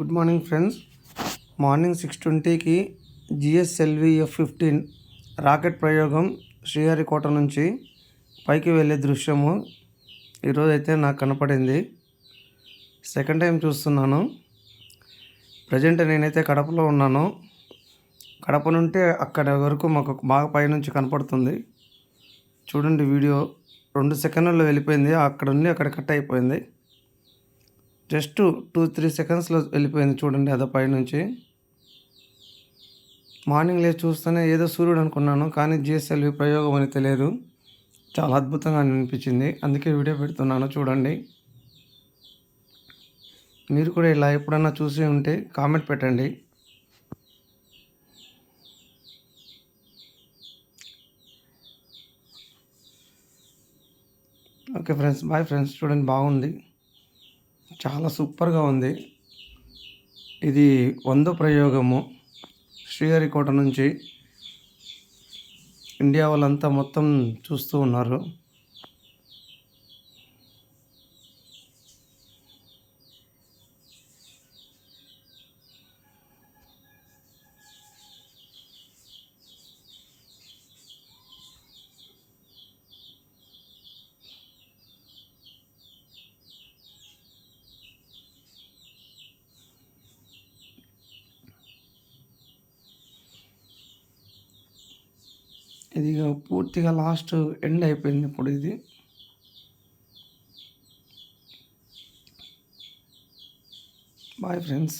Good morning friends. Morning six ట్వంటీకి GSLV F fifteen rocket ప్రయోగం శ్రీహరికోట నుంచి పైకి వెళ్ళే దృశ్యము ఈరోజైతే నాకు కనపడింది. సెకండ్ టైం చూస్తున్నాను. ప్రజెంట్ నేనైతే కడపలో ఉన్నాను. కడప నుంటే అక్కడ వరకు మాకు బాగా పైనుంచి కనపడుతుంది. చూడండి వీడియో. రెండు సెకండ్లలో వెళ్ళిపోయింది. అక్కడ ఉంది అక్కడ కట్ అయిపోయింది. జస్ట్ టూ త్రీ సెకండ్స్లో వెళ్ళిపోయింది చూడండి అదో పైనుంచి మార్నింగ్ లేచి చూస్తేనే ఏదో సూర్యుడు అనుకున్నాను కానీ జిఎస్ఎల్వి ప్రయోగం అని తెలియదు. చాలా అద్భుతంగా అనిపించింది. అందుకే వీడియో పెడుతున్నాను చూడండి. మీరు కూడా ఇలా ఎప్పుడన్నా చూసి ఉంటే కామెంట్ పెట్టండి. ఓకే ఫ్రెండ్స్ బాయ్ ఫ్రెండ్స్ చూడండి బాగుంది. చాలా సూపర్గా ఉంది. ఇది వందో ప్రయోగము. శ్రీహరికోట నుంచి ఇండియా వాళ్ళంతా మొత్తం చూస్తూ ఉన్నారు. ఇది ఇక పూర్తిగా లాస్ట్ ఎండ్ అయిపోయింది ఇప్పుడు ఇది. Bye friends